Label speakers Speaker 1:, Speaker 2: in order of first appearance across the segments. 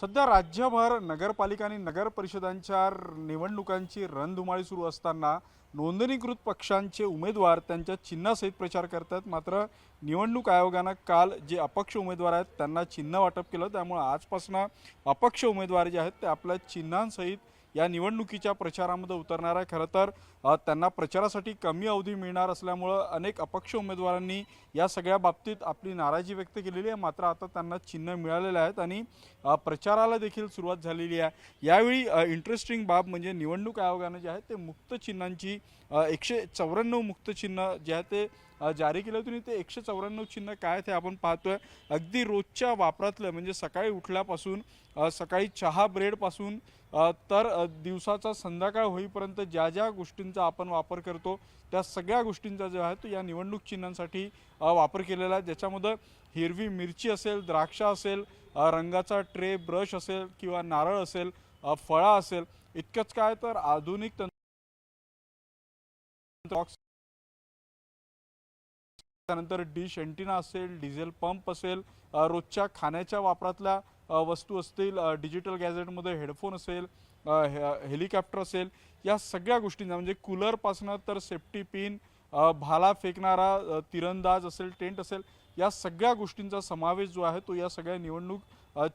Speaker 1: सध्या राज्यभर नगरपालिका आणि नगर परिषदांच्या निवडणुकांची रणधुमाळी सुरू असताना नोंदणीकृत पक्षांचे उमेदवार त्यांच्या चिन्हासहित प्रचार करतात. मात्र निवडणूक आयोगानं काल जे अपक्ष उमेदवार आहेत त्यांना चिन्ह वाटप केलं. त्यामुळे आजपासून अपक्ष उमेदवार जे आहेत ते आपल्या चिन्हांसहित या निवडणुकीच्या प्रचारामध्ये उतरणार आहे. खरं तर त्यांना प्रचारासाठी कमी अवधी मिळणार असल्यामुळं अनेक अपक्ष उमेदवारांनी या सगळ्या बाबतीत आपली नाराजी व्यक्त केलेली आहे. मात्र आता त्यांना चिन्ह मिळालेलं आहेत आणि प्रचाराला देखील सुरुवात झालेली आहे. यावेळी इंटरेस्टिंग बाब म्हणजे निवडणूक आयोगानं जे आहे ते मुक्त चिन्हांची एकशे चौऱ्याण्णव मुक्त चिन्ह जे आहे ते जारी केलं होतं ते एकशे चौऱ्याण्णव चिन्ह काय ते आपण पाहतोय. अगदी रोजच्या वापरातलं म्हणजे सकाळी उठल्यापासून सकाळी चहा ब्रेडपासून तर दिवसाचा संध्याकाळ होईपर्यंत ज्या ज्या गोष्टींचा आपण वापर करतो त्या सगळ्या गोष्टींचा जो आहे तो या निवडणूक चिन्हांसाठी वापर केलेला आहे. ज्याच्यामध्ये हिरवी मिरची असेल द्राक्ष असेल रंगाचा ट्रे ब्रश असेल किंवा नारळ असेल फळा असेल इतकंच काय तर आधुनिक तंत्र त्यानंतर डिश एंटिना असेल डिझेल पंप असेल रोजच्या खाण्याच्या वापरातल्या वस्तू असतील डिजिटल गॅजेटमध्ये हेडफोन असेल हे- हेलिकॉप्टर असेल या सगळ्या गोष्टींचा म्हणजे कूलरपासनं तर सेफ्टी पिन भाला फेकणारा तिरंदाज असेल टेंट असेल या सगळ्या गोष्टींचा समावेश जो आहे तो या सगळ्या निवडणूक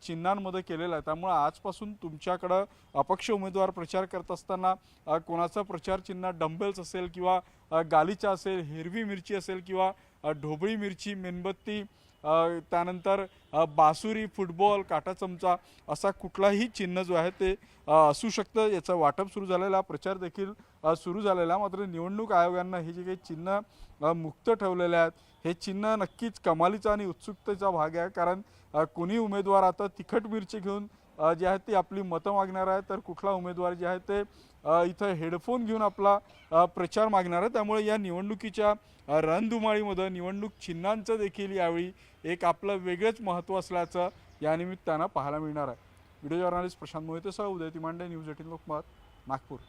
Speaker 1: चिन्हांमध्ये केलेला आहे. त्यामुळे आजपासून तुमच्याकडं अपक्ष उमेदवार प्रचार करत असताना कोणाचा प्रचार चिन्ह डंबेल्स असेल किंवा गालीचा गालिचा असेल हिरवी मिरची असेल किंवा ढोबळी मिरची मेणबत्ती त्यानंतर बासुरी फुटबॉल काटा चमचा असा कुठलाही चिन्ह जो आहे ते असू शकतं. याचं वाटप सुरू झालेला प्रचार देखील सुरू झालेला. मात्र निवडणूक आयोगानं हे जे काही चिन्ह मुक्त ठेवलेले आहेत हे चिन्ह नक्कीच कमालीचा आणि उत्सुकतेचा भाग आहे. कारण कोणी उमेदवार आता तिखट मिरची घेऊन जे आहे ती आपली मतं मागणार आहे तर कुठला उमेदवार जे आहे ते इथं हेडफोन घेऊन आपला प्रचार मागणार आहे. त्यामुळे या निवडणुकीच्या रणधुमाळीमध्ये निवडणूक चिन्हांचं देखील यावेळी एक आपलं वेगळंच महत्त्व असल्याचं या निमित्तानं पाहायला मिळणार आहे. व्हिडिओ जर्नालिस्ट प्रशांत मोहितेसह उदय तिमांडे न्यूज एटीन लोकमत नागपूर.